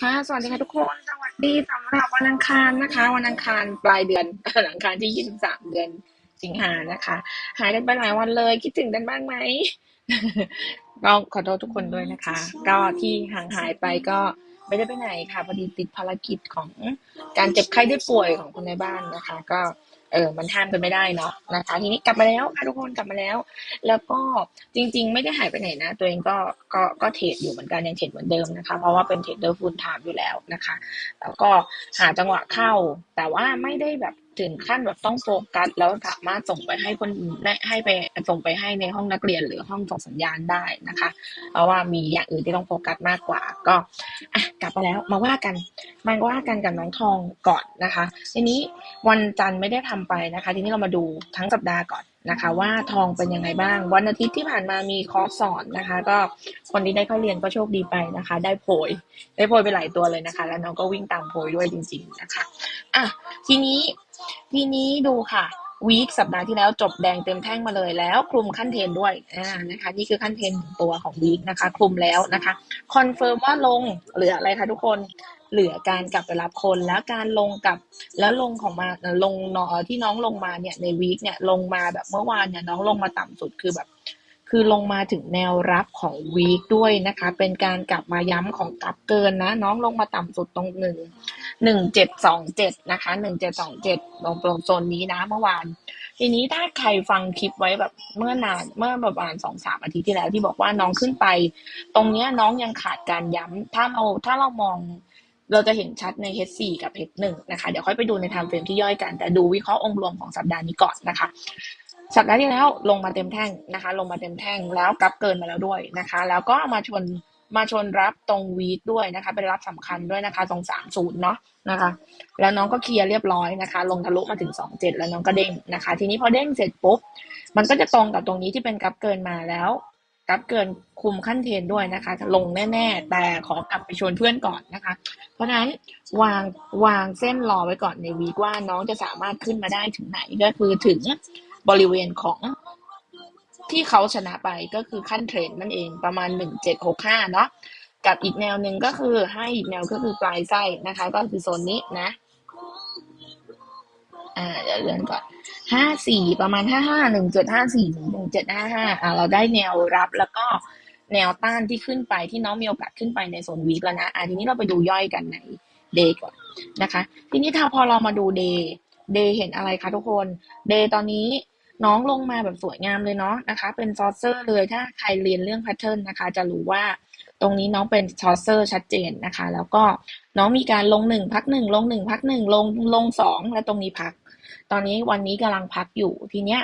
ค่ะ สวัสดีค่ะทุกคน สวัสดีสำหรับวันอังคารนะคะ วันอังคารปลายเดือน วันอังคารที่23เดือนสิงหานะคะ หายกันไปหลายวันเลย คิดถึงกันบ้างไหม ก็ขอโทษทุกคนด้วยนะคะ ก็ที่ห่างหายไปก็ไม่ได้ไปไหนค่ะพอดีติดภารกิจของการเจ็บไข้ได้ป่วยของคนในบ้านนะคะ ก็ เออมันห้ามกันไม่ได้เนาะนะคะทีนี้กลับมาแล้วค่ะทุกคนกลับมาแล้ว แล้วก็จริง ๆ ไม่ได้หายไปไหนนะ ตัวเองก็ก็ก็เทรดอยู่เหมือนกันยังเทรดเหมือนเดิมนะคะ เพราะว่าเป็นเทรดเดอร์ฟูลไทม์อยู่แล้วนะคะ แล้วก็หาจังหวะเข้า แต่ว่าไม่ได้แบบ ถึงขั้นแบบต้องโฟกัสแล้วสามารถส่งไปให้คนได้ให้ไปส่งไปให้ในห้องนักเรียนหรือห้องส่งสัญญาณได้นะคะ เพราะว่ามีอย่างอื่นที่ต้องโฟกัสมากกว่า ก็อะกลับมาแล้วมาว่ากันมาว่ากันกับน้องทองก่อนนะคะทีนี้วันจันทร์ไม่ได้ทำไปนะคะ ทีนี้เรามาดูทั้งสัปดาห์ก่อนนะคะว่าทองเป็นยังไงบ้าง วันอาทิตย์ที่ผ่านมามีคอร์สสอนนะคะ ก็คนที่ได้เข้าเรียนก็โชคดีไปนะคะ ได้โพยได้โพยไปหลายตัวเลยนะคะ แล้วน้องก็วิ่งตามโพยด้วยจริง ๆนะคะอะทีนี้ ทีนี้ดูค่ะวีคสัปดาห์ที่แล้วจบแดงเต็มแท่งมาเลยแล้ว คลุมขั้นเทนด้วยอ่านะคะ นี่คือขั้นเทนตัวของวีคนะคะ คลุมแล้วนะคะคอนเฟิร์มว่าลงเหลืออะไรคะทุกคนเหลือการกลับไปรับคนแล้วการลงกับแล้วลงของมาลงนอที่น้องลงมาเนี่ยในวีคเนี่ยลงมาแบบเมื่อวานเนี่ยน้องลงมาต่ำสุดคือแบบ คือลงมาถึงแนวรับของวีคด้วยนะคะ เป็นการกลับมาย้ำของกลับเกินนะ น้องลงมาต่ำสุดตรงหนึ่งหนึ่งเจ็ดสองเจ็ดนะคะหนึ่งเจ็ดสองเจ็ดลงตรงโซนนี้นะเมื่อวาน ทีนี้ถ้าใครฟังคลิปไว้แบบเมื่อนานเมื่อประมาณสองสามอาทิตย์ที่แล้วที่บอกว่าน้องขึ้นไป ตรงเนี้ยน้องยังขาดการย้ำถ้าเราถ้าเรามองเราจะเห็นชัดใน H4 กับ H1 นะคะ เดี๋ยวค่อยไปดูในไทม์เฟรมที่ย่อยกัน แต่ดูวิเคราะห์องค์รวมของสัปดาห์นี้ก่อนนะคะ สัปดาห์ที่แล้วลงมาเต็มแท่งนะคะ ลงมาเต็มแท่งแล้วกลับเกินมาแล้วด้วยนะคะ แล้วก็มาชนมาชนรับตรงวีคด้วยนะคะ เป็นรับสำคัญด้วยนะคะตรงสามศูนย์เนาะนะคะ แล้วน้องก็เคลียร์เรียบร้อยนะคะ ลงทะลุมาถึงสองเจ็ดแล้วน้องก็เด้งนะคะ ทีนี้พอเด้งเสร็จปุ๊บมันก็จะตรงกับตรงนี้ที่เป็นกลับเกินมาแล้วกลับเกินคุมขั้นเทนด้วยนะคะ ลงแน่ ๆ แต่ขอกลับไปชวนเพื่อนก่อนนะคะ เพราะฉะนั้นวางวางเส้นรอไว้ก่อนในวีคว่าน้องจะสามารถขึ้นมาได้ถึงไหนก็คือถึง บริเวณของที่เขาชนะไปก็คือขั้นเทรนนั่นเองประมาณหนึ่งเนาะกับอีกแนวหนึ่งก็คือให้อีกแนวก็คือปลายไส้นะคะ ก็คือโซนนี้นะ อ่าเดี๋ยวเลื่อนก่อนห้าสี่ประมาณห้าห้าหนึ่งจ็ดห้าสี่หนึ่งเจ็ดห้าห้าอ่าเราได้แนวรับแล้วก็แนวต้านที่ขึ้นไปที่น้องมีโอกาสขึ้นไปในโซนวีคแล้วนะอ่าทีนี้เราไปดูย่อยกันในเดย์ก่อนนะคะ ทีนี้ถ้าพอเรามาดูเดย์ เดย์เห็นอะไรคะทุกคนเดย์ตอนนี้น้องลงมาแบบสวยงามเลยเนาะนะคะ เป็นซอสเซอร์เลยถ้าใครเรียนเรื่องแพทเทิร์นนะคะ จะรู้ว่าตรงนี้น้องเป็นซอสเซอร์ชัดเจนนะคะ แล้วก็น้องมีการลงหนึ่งพักหนึ่งลงหนึ่งพักหนึ่งลงลงสองและตรงนี้พัก ตอนนี้วันนี้กำลังพักอยู่ทีเนี้ย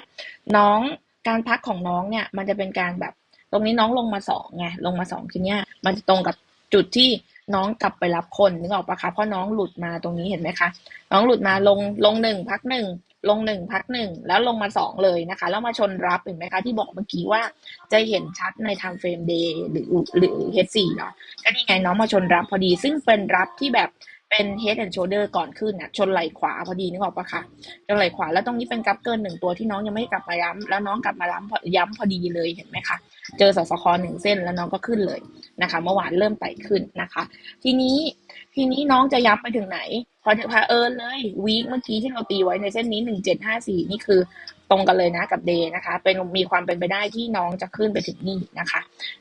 น้องการพักของน้องเนี่ยมันจะเป็นการแบบ ตรงนี้น้องลงมาสองไงลงมาสองทีเนี้ยมันจะตรงกับจุดที่ น้องกลับไปรับคนนึกออกปะคะเพราะน้องหลุดมาตรงนี้เห็นไหมคะ น้องหลุดมาลงลงหนึ่งพักหนึ่งลงหนึ่งพักหนึ่งแล้วลงมาสองเลยนะคะ แล้วมาชนรับเห็นไหมคะ ที่บอกเมื่อกี้ว่าจะเห็นชัดใน time frame day หรือหรือ H4 เนาะก็นี่ไงน้องมาชนรับพอดี ซึ่งเป็นรับที่แบบ เป็น head and shoulder ก่อนขึ้นน่ะชนไหล่ขวาพอดีนึกออกปะคะชนไหล่ขวาแล้วตรงนี้เป็นกราฟเกินหนึ่งตัวที่น้องยังไม่กลับมาย้ำแล้วน้องกลับมาย้ำย้ำพอดีเลยเห็นไหมคะเจอสสคหนึ่งเส้นแล้วน้องก็ขึ้นเลยนะคะเมื่อวานเริ่มไต่ขึ้นนะคะ ทีนี้ทีนี้น้องจะย้ำไปถึงไหนพอพาเอิญเลยวีคเมื่อกี้ที่เราตีไว้ในเส้นนี้หนึ่งเจ็ดห้าสี่นี่คือตรงกันเลยนะกับเดย์นะคะ เป็นมีความเป็นไปได้ที่น้องจะขึ้นไปถึงนี่นะคะ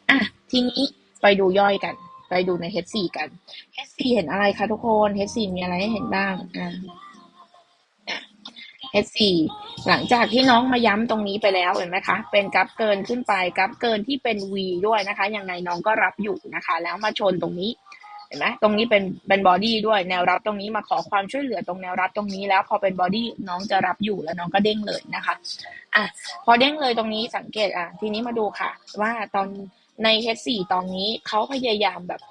อะทีนี้ไปดูย่อยกัน ไปดูใน H4 กัน H4 เห็นอะไรคะทุกคน H4 มีอะไรให้เห็นบ้างอ่า H4 หลังจากที่น้องมาย้ำตรงนี้ไปแล้วเห็นไหมคะ เป็นกราฟเกินขึ้นไปกราฟเกินที่เป็น V ด้วยนะคะ ยังไงน้องก็รับอยู่นะคะ แล้วมาชนตรงนี้เห็นไหมตรงนี้เป็นเป็นบอดี้ด้วยแนวรับตรงนี้มาขอความช่วยเหลือตรงแนวรับตรงนี้แล้วพอเป็นบอดี้น้องจะรับอยู่แล้วน้องก็เด้งเลยนะคะอะพอเด้งเลยตรงนี้สังเกตอะทีนี้มาดูค่ะ ว่าตอนใน H4 ตอนนี้เขาพยายามแบบ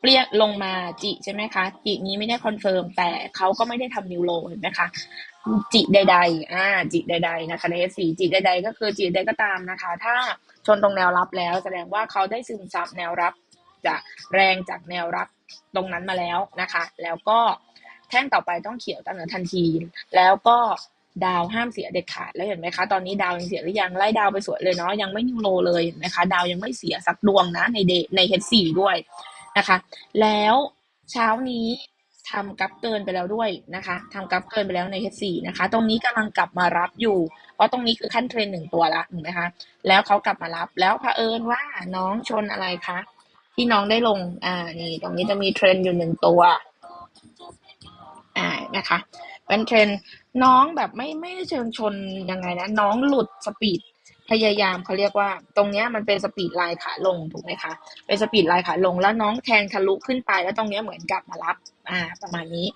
เปลี่ยนลงมาจิใช่ไหมคะ จินี้ไม่ได้คอนเฟิร์มแต่เขาก็ไม่ได้ทำนิวโลเห็นไหมคะ จิใด ๆ อ่า จิใด ๆ นะคะใน F4 จิใด ๆ ก็คือจิใดก็ตามนะคะ ถ้าชนตรงแนวรับแล้ว แสดงว่าเขาได้ซึมซับแนวรับจากแรงจากแนวรับตรงนั้นมาแล้วนะคะ แล้วก็แท่งต่อไปต้องเขียวตั้งแต่ทันที แล้วก็ดาวห้ามเสียเด็ดขาดแล้วเห็นไหมคะ ตอนนี้ดาวยังเสียหรือยังไล่ดาวไปสวยเลยเนาะยังไม่นิวโลเลยเห็นไหมคะ ดาวยังไม่เสียสักดวงนะในเดใน H4 ด้วย นะคะ แล้วเช้านี้ทำกับเกินไปแล้วด้วยนะคะทำกับเกินไปแล้วใน H4 นะคะ ตรงนี้กำลังกลับมารับอยู่ เพราะตรงนี้คือขั้นเทรนหนึ่งตัวละถูกไหมคะ แล้วเขากลับมารับ แล้วเผอิญว่าน้องชนอะไรคะ ที่น้องได้ลง อ่า นี่ ตรงนี้จะมีเทรนอยู่หนึ่งตัว อ่า นะคะ เป็นเทรนน้องแบบไม่ไม่เชิงชนยังไงนะ น้องหลุดสปีด พยายามเขาเรียกว่า ตรงเนี้ยมันเป็นสปีดไลน์ขาลงถูกไหมคะเป็นสปีดไลน์ขาลงแล้วน้องแทงทะลุขึ้นไป แล้วตรงเนี้ยเหมือนกลับมารับอ่าประมาณนี้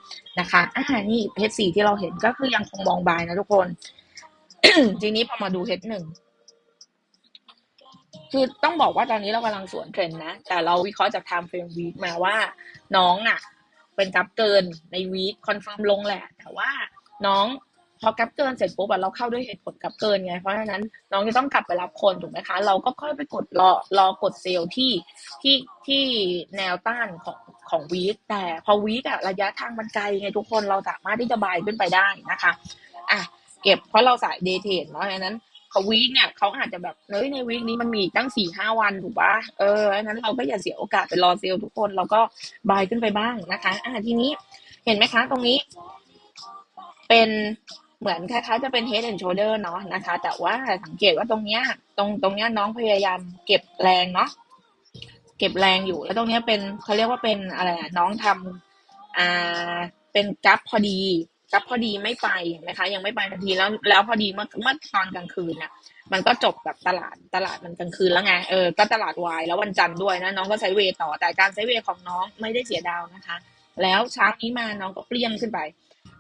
นะคะอ่านี่เพชรสี่ที่เราเห็นก็คือยังคงมองบายนะทุกคน ทีนี้พอมาดูเพชรหนึ่งคือต้องบอกว่าตอนนี้เรากำลังสวนเทรนด์นะ แต่เราวิเคราะห์จาก time frame week มาว่าน้องอะ เป็นกราฟเกินในวีคคอนเฟิร์มลงแหละ แต่ว่าน้อง พอกราฟเกินเสร็จปุ๊บเราเข้าด้วยเหตุผลกราฟเกินไง เพราะฉะนั้นน้องจะต้องกลับไปรับคนถูกไหมคะ เราก็ค่อยไปกดรอรอกดเซลล์ที่ที่ที่แนวต้านของของวีคแต่พอวีคอะระยะทางมันไกลไงทุกคนเราสามารถที่จะบายขึ้นไปได้นะคะอะเก็บเพราะเราสายเดย์เทรดเนาะดังนั้นเขาวีคเนี่ยเขาอาจจะแบบเฮ้ยในวีคนี้มันมีตั้งสี่ห้าวันถูกปะเอออันนั้นเราก็อย่าเสียโอกาสไปรอเซลล์ทุกคนเราก็บายขึ้นไปบ้างนะคะอ่าทีนี้เห็นไหมคะ ตรงนี้ เป็น เหมือนคล้ายๆจะเป็น head and shoulder เนาะนะคะ แต่ว่าสังเกตว่าตรงเนี้ย ตรงตรงเนี้ยน้องพยายามเก็บแรงเนาะเก็บแรงอยู่ แล้วตรงเนี้ยเป็นเขาเรียกว่าเป็นอะไรน้องทำอ่าเป็นกราฟพอดีกราฟพอดีไม่ไปนะคะ ยังไม่ไปทันทีแล้วแล้วพอดีเมื่อเมื่อตอนกลางคืนน่ะ มันก็จบแบบตลาดตลาดมันกลางคืนแล้วไงเออก็ตลาดวายแล้ววันจันทร์ด้วยนะน้องก็ใช้เวต่อแต่การใช้เวของน้องไม่ได้เสียดาวนะคะ แล้วเช้านี้มาน้องก็เปรี้ยงขึ้นไป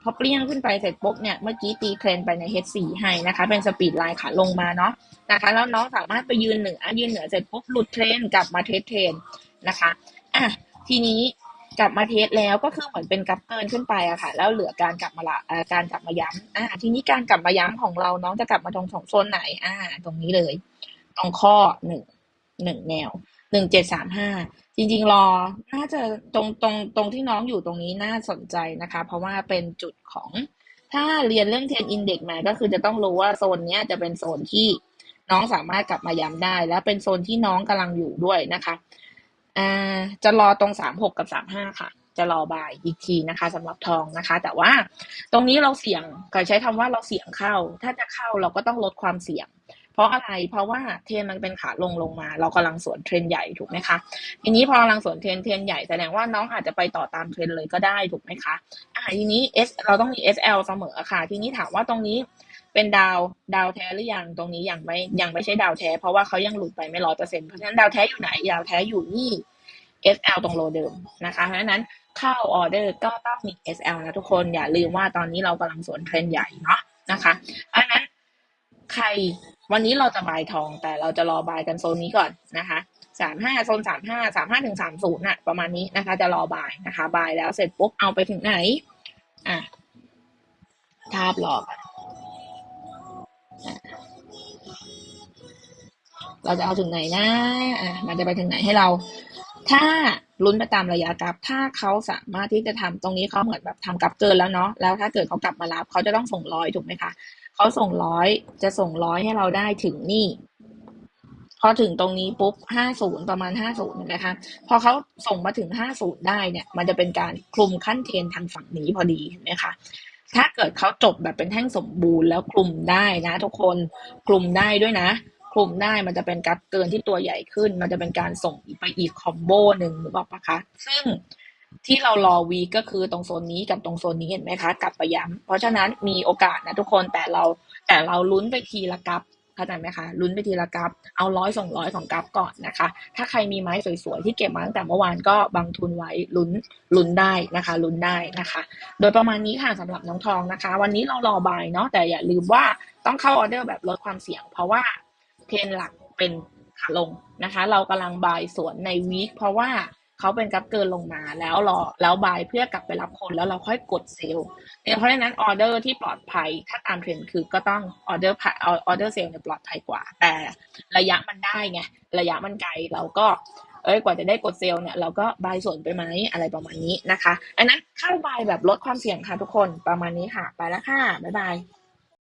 พอเปรี้ยงขึ้นไปเสร็จปุ๊บเนี่ย เมื่อกี้ตีเทรนไปใน H4 ให้นะคะ เป็นสปีดไลน์ขาลงมาเนาะนะคะ แล้วน้องสามารถไปยืนเหนือยืนเหนือเสร็จปุ๊บหลุดเทรนกลับมาเทสเทรนนะคะอะทีนี้กลับมาเทสแล้วก็คือเหมือนเป็นกับเกินขึ้นไปอะค่ะ แล้วเหลือการกลับมาละการกลับมาย้ำอ่าทีนี้การกลับมาย้ำของเราน้องจะกลับมาตรงของโซนไหนอ่าตรงนี้เลย ตรงข้อหนึ่งหนึ่งแนวหนึ่งเจ็ดสามห้า จริงๆรอ น่าจะตรงตรงตรงที่น้องอยู่ตรงนี้น่าสนใจนะคะ เพราะว่าเป็นจุดของถ้าเรียนเรื่องเทรนอินเด็กมาก็คือจะต้องรู้ว่าโซนเนี้ยจะเป็นโซนที่น้องสามารถกลับมาย้ำได้ และเป็นโซนที่น้องกำลังอยู่ด้วยนะคะอ่าจะรอตรงสามหกกับสามห้าค่ะ จะรอบ่ายอีกทีนะคะสำหรับทองนะคะ แต่ว่าตรงนี้เราเสี่ยงก็ใช้คำว่าเราเสี่ยงเข้า ถ้าจะเข้าเราก็ต้องลดความเสี่ยง เพราะอะไรเพราะว่าเทรนมันเป็นขาลงลงมา เรากำลังสวนเทรนใหญ่ถูกไหมคะทีนี้พอกำลังสวนเทรนเทรนใหญ่แสดงว่าน้องอาจจะไปต่อตามเทรนเลยก็ได้ถูกไหมคะอ่าทีนี้ S เราต้องมี SL เสมอค่ะ ทีนี้ถามว่าตรงนี้เป็นดาวดาวแท้หรือยังตรงนี้ยังไม่ยังไม่ใช่ดาวแท้ เพราะว่าเขายังหลุดไปไม่ร้อยเปอร์เซ็นต์เพราะฉะนั้นดาวแท้อยู่ไหนดาวแท้อยู่นี่ SL ตรงโลเดิมนะคะเพราะฉะนั้นเข้าออเดอร์ก็ต้องมี SL นะทุกคนอย่าลืมว่าตอนนี้เรากำลังสวนเทรนใหญ่เนาะนะคะเพราะฉะนั้น ใครวันนี้เราจะบายทอง แต่เราจะรอบายกันโซนนี้ก่อนนะคะสามห้าโซนสามห้าสามห้าถึงสามศูนย์น่ะประมาณนี้นะคะ จะรอบายนะคะ บายแล้วเสร็จปุ๊บเอาไปถึงไหน อะทาบหรอกเราจะเอาถึงไหนนะอะมันจะไปถึงไหนให้เรา ถ้าลุ้นไปตามระยะกราฟถ้าเขาสามารถที่จะทำตรงนี้เขาเหมือนแบบทำกราฟเกินแล้วเนาะแล้วถ้าเกิดเขากลับมารับเขาจะต้องส่งร้อยถูกไหมคะ เขาส่งร้อยจะส่งร้อยให้เราได้ถึงนี่ พอถึงตรงนี้ปุ๊บห้าศูนย์ประมาณห้าศูนย์นะคะพอเขาส่งมาถึงห้าศูนย์ได้เนี่ย มันจะเป็นการคลุมขั้นเทนทางฝั่งนี้พอดีเห็นไหมคะถ้าเกิดเขาจบแบบเป็นแท่งสมบูรณ์แล้วคลุมได้นะทุกคนคลุมได้ด้วยนะคลุมได้มันจะเป็นกราฟเกินที่ตัวใหญ่ขึ้น มันจะเป็นการส่งไปอีกคอมโบหนึ่งหรือเปล่าคะ ซึ่ง ที่เรารอวีก็คือตรงโซนนี้กับตรงโซนนี้เห็นไหมคะกลับไปย้ำเพราะฉะนั้นมีโอกาสนะทุกคนแต่เราแต่เราลุ้นไปทีละกราฟเข้าใจไหมคะลุ้นไปทีละกราฟเอาร้อยส่งร้อยของกราฟก่อนนะคะ ถ้าใครมีไม้สวยๆที่เก็บมาตั้งแต่เมื่อวานก็บังทุนไว้ลุ้นลุ้นได้นะคะลุ้นได้นะคะ โดยประมาณนี้ค่ะสำหรับน้องทองนะคะ วันนี้เรารอบายเนาะแต่อย่าลืมว่าต้องเข้าออเดอร์แบบลดความเสี่ยง เพราะว่าเทรนหลักเป็นขาลงนะคะ เรากำลังบายสวนในวีคเพราะว่า เขาเป็นกราฟเกินลงมาแล้วรอแล้วบายเพื่อกลับไปรับคนแล้วเราค่อยกดเซลล์เนี่ยเพราะฉะนั้นออเดอร์ที่ปลอดภัยถ้าตามเทรนด์คือก็ต้องออเดอร์ออเดอร์เซลล์เนี่ยปลอดภัยกว่า แต่ระยะมันได้ไงระยะมันไกลเราก็เอ้ยกว่าจะได้กดเซลล์เนี่ยเราก็บายส่วนไปไหมอะไรประมาณนี้นะคะอันนั้นเข้าบายแบบลดความเสี่ยงค่ะทุกคนประมาณนี้ค่ะ ไปแล้วค่ะบ๊ายบาย